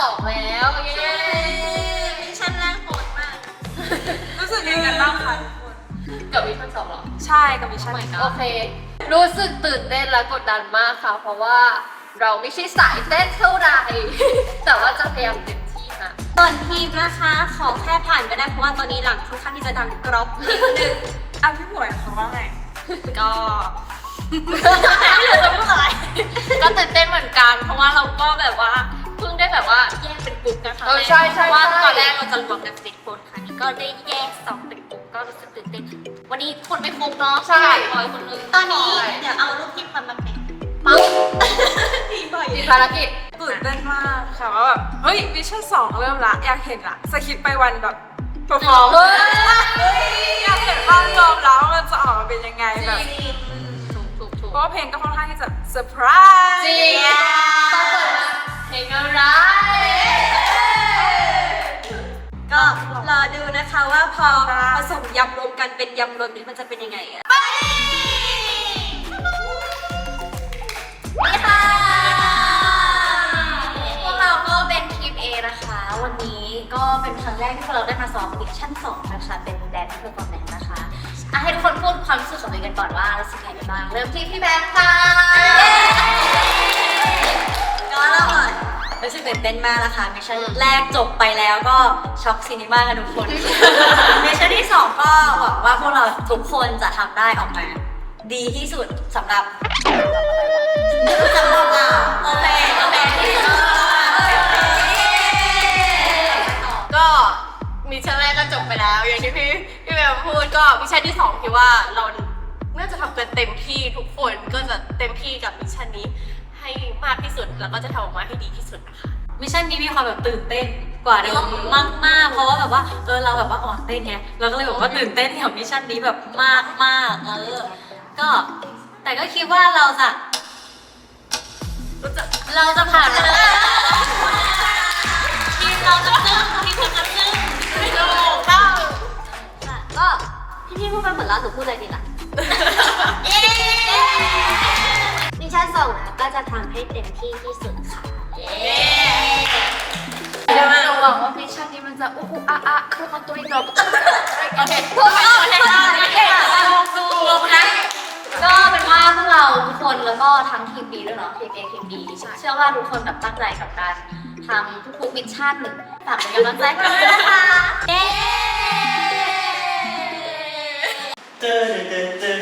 สองแล้วเย้มิชชั่นแรกโหดมากรู้สึกยังไงกันบ้างคะทุกคนกับมิชชั่นสองเหรอ ใช่กับมิชชั่นนี้โอเค รู้สึกตื่นเต้นและกดดันมากค่ะ เพราะว่าเราไม่ใช่สายเต้นเท่าไหร่ แต่ว่าจะพยายามเต็มที่ค่ะส่วนทีมนะคะ ขอแค่ผ่านไปได้เพราะว่าตอนนี้หลังค่อนข้างที่จะดังกรอบนิดนึงอะพี่หมวยเขาว่าไงก็ไม่รู้จะพูดอะไรก็ตื่นเต้นเหมือนกัน เพราะว่าเราก็แบบว่า เพิ่งได้แบบว่าแยกเป็นกลุ่มนะคะเออใช่ใช่เพราะว่าใช่ ตอนแรกเราจะรวมกันสิบคนค่ะนี่ก็ได้แยกสองเป็นกลุ่มก็รู้สึกตื่นเต้นวันนี้คนไม่ครบเนาะใช่ร้อยคนเลยตอนนี้เดี๋ยวเอารูปที่ทำมาแข่งปั๊บดีบ่อยมีภารกิจ ตื่นเต้นมากค่ะว่าแบบเฮ้ยมิชชั่นสองเริ่มละอยากเห็นละสคริปต์ไปวันแบบเปอร์ฟอร์มเฮ้ย อยากเห็นภาพรวมแล้วว่ามันจะออกมาเป็นยังไงแบบถูกถูกถูกเพราะว่าเพลงก็ค่อนข้างที่จะเซอร์ไพรส์จริงต้อง เพลงอะไรก็รอดูนะคะว่าพอผสมยำรวมกันเป็นยำรวมนี้มันจะเป็นยังไงอะไปค่ะพวกเราก็เป็นทีม A นะคะ วันนี้ก็เป็นครั้งแรกที่พวกเราได้มาซ้อมมิชชั่น2นะคะ เป็นแดนซ์เพอร์ฟอร์แมนนะคะอะให้ทุกคนพูดความรู้สึกของตัวเองกันก่อนว่ารู้สึกยังไงกันบ้าง เริ่มที่พี่แบงค์ค่ะ รู้สึกตื่นเต้นมากนะคะมิชชั่นแรกจบไปแล้วก็ช็อกซีนิมากันทุกคนมิชชั่นที่สองก็หวังว่าพวกเราทุกคนจะทำได้ออกมาดีที่สุดสำหรับสำหรับเราโอเคโอเคที่สุดก็มิชชั่นแรกก็จบไปแล้ว อย่างที่พี่พี่เบลพูดก็มิชชั่นที่สองคิดว่าเราน่าจะทำกันเต็มที่ทุกคนก็จะเต็มที่กับมิชชั่นนี้ ให้มากที่สุด แล้วก็จะทำออกมาให้ดีที่สุดนะคะ มิชชั่นนี้มีความแบบตื่นเต้นกว่าเดิมมากมากๆเพราะว่าแบบว่าเออเราแบบว่าอ่อนเต้นไงเราก็เลยแบบว่าตื่นเต้นกับมิชชั่นนี้แบบมากมากๆเออก็แต่ก็คิดว่าเราจะเราจะผ่านไปเลยทีมเราจะซึ่งทีมเราจะซึ่งก็พี่พี่พูดไปเหมือนเราหนูพูดอะไรดีล่ะมิช ชั่นสองนะก็จะทำให้เต็มที่ที่สุดค่ะเดี๋ยวเราหวังว่ามิชชั่นนี้มันจะอู้อู้อาอาคือมันตัวเองเราโอเคพูดไปก่อนเลยค่ะโอเคลองดูลองนะก็เป็นว่าพวกเราทุกคนแล้วก็ทั้งทีม B ด้วยเนาะทีม A ทีม B เชื่อว่าทุกคนแบบตั้งใจกับการทำทุกๆมิชชั่นฝากเป็นกำลังใจให้ด้วยนะคะเย้เตอร์เตอร์เตอ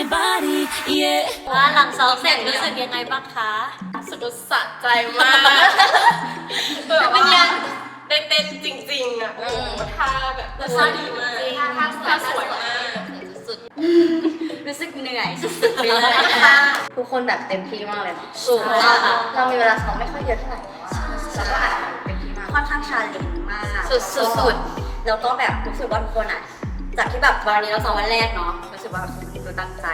your body, yeah. ว่าหลังซ้อมเสร็จรู้สึกยังไงบ้างคะสนุกสะใจมากแบบว่าได้เต้นจริงๆอะโอ้โหท่าแบบท่าดีมากท่าท่าสวยมากสุดรู้สึกเหนื่อยสุดๆไปเลยค่ะทุกคนแบบเต็มที่มากเลยเนาะสูงเราเรามีเวลาซ้อมไม่ค่อยเยอะเท่าไหร่แล้วก็อาจจะเต็มที่มากค่อนข้างชาเลนจ์มากสุดแล้วก็แบบรู้สึกว่าทุกคนอะจากที่แบบวันนี้เราซ้อมวันแรกเนาะรู้สึกว่าทุก คนดูตั้งใจ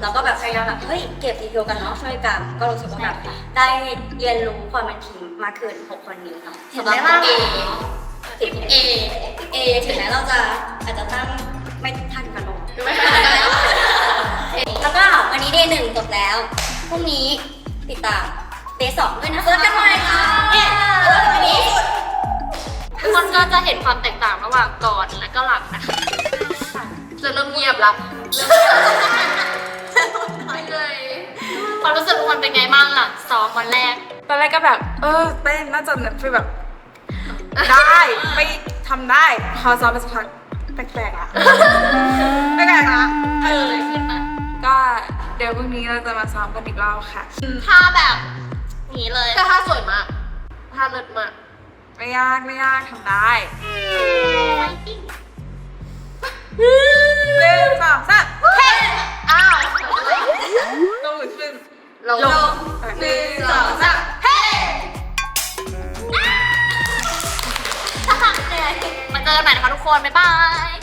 แล้วก็แบบพยายามแบบเฮ้ยเก็บดีเทลกันเนาะช่วยกัน ก็รู้สึกว่าแบบได้เรียนรู้ความเป็นทีมมากขึ้นหกคนนี้เนาะเห็นไหมล่ะทีมเอทีมเอถึงแม้เราจะอาจจะตั้งไม่ทันกันลงไม่เป็นไรแล้วแล้วก็วันนี้เดย์หนึ่งจบแล้วพรุ่งนี้ติดตามเดย์สองด้วยนะคะเจอกันใหม่ค่ะเนี่ยแล้วก็วันนี้ทุกคนก็จะเห็นความแตกต่างระหว่างก่อนและก็หลังนะคะจะเริ่มเงียบละ เริ่มเงียบเลยความรู้สึกทุกคนเป็นไงบ้างหลังซ้อมวันแรก ตอนแรกก็แบบ เออเต้นน่าจะฟีลแบบ ได้ไม่ทำได้ พอซ้อมไปสักพักแปลกๆอะแปลกๆนะเออขึ้นมาก็เดี๋ยวพรุ่งนี้เราจะมาซ้อมกันอีกรอบค่ะท่าแบบนี้เลยแต่ท่าสวยมากท่าเลิศมาก ไม่ยากไม่ยากทำได้ไฟติ้ง หนึ่งสองสามอ้าวลงหรือขึ้นลงหนึ่งสองสามเทนมาเจอกันใหม่นะคะทุกคน บ๊ายบาย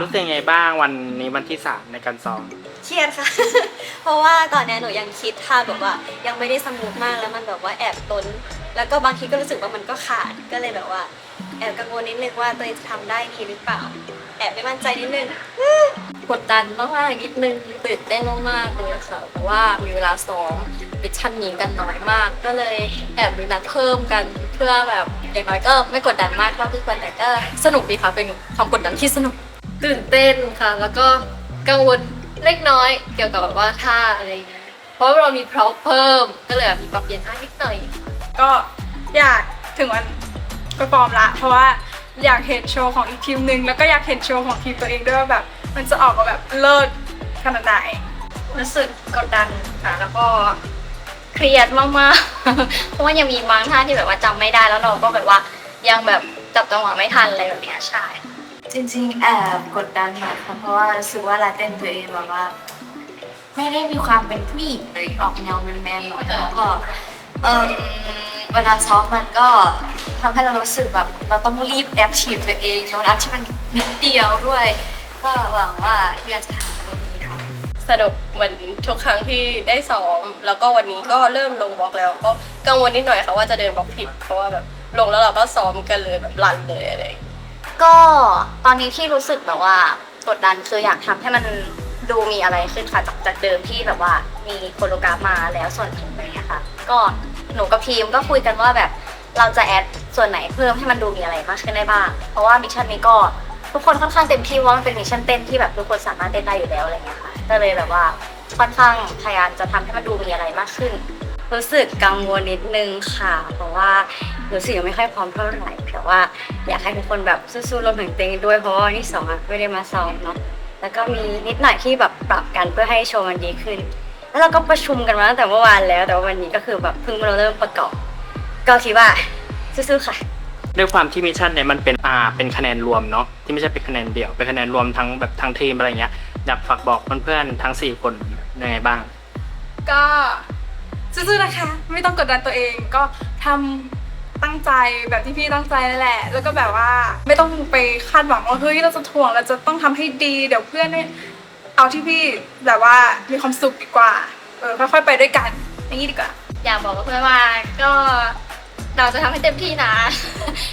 รู้สึกยังไงบ้างวันนี้วันที่สามในการซ้อม เครียดค่ะ เพราะว่าตอนเนี้ยหนูยังคิดท่าแบบว่ายังไม่ได้สมูทมากแล้วมันแบบว่าแอบต้น แล้วก็บางทีก็รู้สึกว่ามันก็ขาด ก็เลยแบบว่า แอบกังวลนิดนึงว่าตัวเองจะทำได้ดีหรือเปล่า แอบไม่มั่นใจนิดนึง กดดันมากๆนิดนึงตื่นเต้นมากๆเลยค่ะ เพราะว่ามีเวลาซ้อมมิชชั่นนี้กันน้อยมาก ก็เลยแอบมีนัดเพิ่มกันเพื่อแบบอย่างน้อยก็ไม่กดดันมากเท่าที่ควรแต่ก็สนุกดีค่ะเป็นความกดดันที่สนุก ตื่นเต้นค่ะ แล้วก็กังวลเล็กน้อยเกี่ยวกับแบบว่าท่าอะไรอย่างเงี้ยเพราะว่าเรามีพร็อพเพิ่มก็เลยแบบมีปรับเปลี่ยนท่านิดหน่อย ก็อยากถึงวันไปฟอร์มละ เพราะว่าอยากเห็นโชว์ของอีกทีมหนึ่งแล้วก็อยากเห็นโชว์ของทีมตัวเองด้วยว่าแบบ มันจะออกมาแบบเลิศขนาดไหน รู้สึกกดดันค่ะ แล้วก็เครียดมากๆ เพราะว่ายังมีบางท่าที่แบบว่าจำไม่ได้แล้วเราก็แบบว่ายังแบบจับจังหวะไม่ทันอะไรแบบเนี้ยใช่ จริงๆ แอบกดดันหน่อยค่ะเพราะว่ารู้สึกว่าลาเต้นตัวเองแบบว่า ไม่ได้มีความเป็นผู้หญิงเลยออกแนวแมนๆหน่อยแล้วก็เออเวลาซ้อมมันก็ทำให้เรารู้สึกแบบเราต้องรีบแอปฉีดตัวเองแล้วที่มันนิดเดียวด้วย ก็หวังว่าพี่อาจจะทำได้ดีค่ะสนุกเหมือนทุกครั้งที่ได้ซ้อม แล้วก็วันนี้ก็เริ่มลงบล็อกแล้ว ก็กังวลนิดหน่อยค่ะว่าจะเดินบล็อกผิดเพราะว่าแบบลงแล้วเราก็ซ้อมกันเลยแบบรันเลยอะไรอย่างเงี้ย ก็ตอนนี้ที่รู้สึกแบบว่ากดดันคืออยากทำให้มันดูมีอะไรขึ้นค่ะจากจากเดิมที่แบบว่ามีโคโรกราฟมาแล้วส่วนหนึ่งอะไรเงี้ยค่ะ ก็หนูกับพีมก็คุยกันว่าแบบเราจะแอดส่วนไหนเพิ่มให้มันดูมีอะไรมากขึ้นได้บ้าง เพราะว่ามิชชั่นนี้ก็ทุกคนค่อนข้างเต็มที่ว่ามันเป็นมิชชั่นเต้นที่แบบทุกคนสามารถเต้นได้อยู่แล้วอะไรเงี้ยค่ะก็เลยแบบว่าค่อนข้างพยายามจะทำให้มันดูมีอะไรมากขึ้น รู้สึกกังวลนิดนึงค่ะ เพราะว่า รู้สึกยังไม่ค่อยพร้อมเท่าไหร่แต่ว่าอยากให้ทุกคนแบบสู้ๆรวมถึงเต็งด้วยเพราะว่าวันที่สองอะไม่ได้มาซ้อมเนาะแล้วก็มีนิดหน่อยที่แบบปรับกันเพื่อให้โชว์มันดีขึ้น แล้วเราก็ประชุมกันมาตั้งแต่เมื่อวานแล้ว แต่ว่าวันนี้ก็คือแบบเพิ่งมาเริ่มประกอบ ก็คิดว่าสู้ๆค่ะด้วยความที่มิชชั่นเนี่ยมันเป็นอ่าเป็นคะแนนรวมเนาะที่ไม่ใช่เป็นคะแนนเดี่ยวเป็นคะแนนรวมทั้งแบบทั้งทีมอะไรเงี้ยอยากฝากบอกเพื่อนๆทั้งสี่คนยังไงบ้าง ก็สู้ๆนะคะ ไม่ต้องกดดันตัวเองก็ทำ ตั้งใจแบบที่พี่ตั้งใจนั่นแหละ แล้วก็แบบว่าไม่ต้องไปคาดหวังว่าเฮ้ยเราจะถ่วงเราจะต้องทำให้ดี เดี๋ยวเพื่อนเนี่ยเอาที่พี่แบบว่ามีความสุขดีกว่าเออค่อยๆไปด้วยกันอย่างนี้ดีกว่า อยากบอกกับเพื่อนว่าก็เราจะทำให้เต็มที่นะ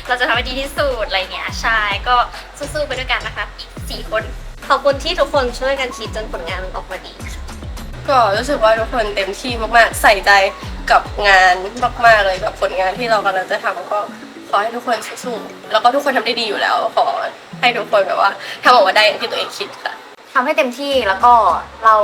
เราจะทำให้ดีที่สุดอะไรเงี้ยใช่ก็สู้ๆไปด้วยกันนะคะอีกสี่คนขอบคุณที่ทุกคนช่วยกันคิดจนผลงานมันออกมาดีค่ะก็รู้สึกว่าทุกคนเต็มที่มากๆใส่ใจ กับงานมากๆเลยกับผลงานที่เรากำลังจะทำก็ขอให้ทุกคนสู้ๆแล้วก็ทุกคนทำได้ดีอยู่แล้ว ขอให้ทุกคนแบบว่าทำออกมาได้อย่างที่ตัวเองคิดค่ะ ทำให้เต็มที่แล้วก็เรา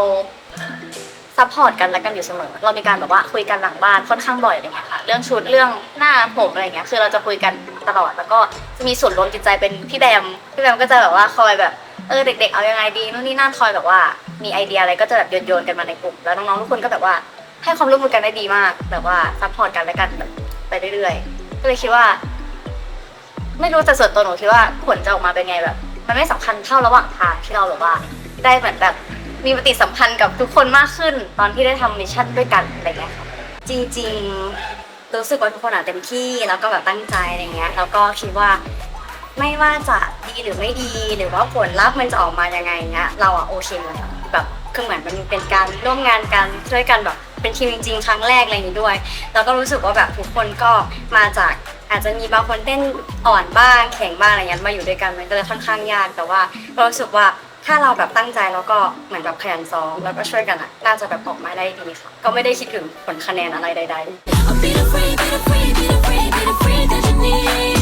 ซัพพอร์ตกันและกันอยู่เสมอ เรามีการแบบว่าคุยกันหลังบ้านค่อนข้างบ่อยอะไรเงี้ยค่ะ เรื่องชุดเรื่องหน้าผมอะไรเงี้ย คือเราจะคุยกันตลอด แล้วก็จะมีส่วนรวมจิตใจเป็นพี่แบม พี่แบมก็จะแบบว่าคอยแบบเออเด็ก ๆ เอายังไงดีนู่นนี่นั่นคอยแบบว่ามีไอเดียอะไรก็จะแบบโยนๆกันมาในกลุ่ม แล้วน้องๆทุกคนก็แบบว่า ให้ความร่วมมือกันได้ดีมาก แบบว่าซัพพอร์ตกันและกันแบบไปเรื่อยๆ ก็เลยคิดว่า ไม่รู้แต่ส่วนตัวหนูคิดว่าผลจะออกมาเป็นไงแบบ มันไม่สำคัญเท่าระหว่างทางที่เราแบบว่า ได้เหมือนแบบมีปฏิสัมพันธ์กับทุกคนมากขึ้น ตอนที่ได้ทำมิชชั่นด้วยกันอะไรเงี้ยค่ะจริงๆรู้สึกว่าทุกคนอะเต็มที่แล้วก็แบบตั้งใจอะไรเงี้ยแล้วก็คิดว่าไม่ว่าจะดีหรือไม่ดีหรือว่าผลลัพธ์มันจะออกมายังไงเงี้ยเราอะโอเคหมดแล้วแบบคือเหมือนมันเป็นการร่วมงานกันช่วยกันแบบ เป็นทีมจริงๆ ครั้งแรกอะไรอย่างนี้ด้วย แล้วก็รู้สึกว่าแบบทุกคนก็มาจากอาจจะมีบางคนเต้นอ่อนบ้างแข็งบ้างอะไรเงี้ยมาอยู่ด้วยกันมันก็เลยค่อนข้างยากแต่ว่าเรารู้สึกว่าถ้าเราแบบตั้งใจแล้วก็เหมือนแบบขยันซ้อมแล้วก็ช่วยกันอะน่าจะแบบออกมาได้ดีค่ะก็ไม่ได้คิดถึงผลคะแนนอะไรใด ๆ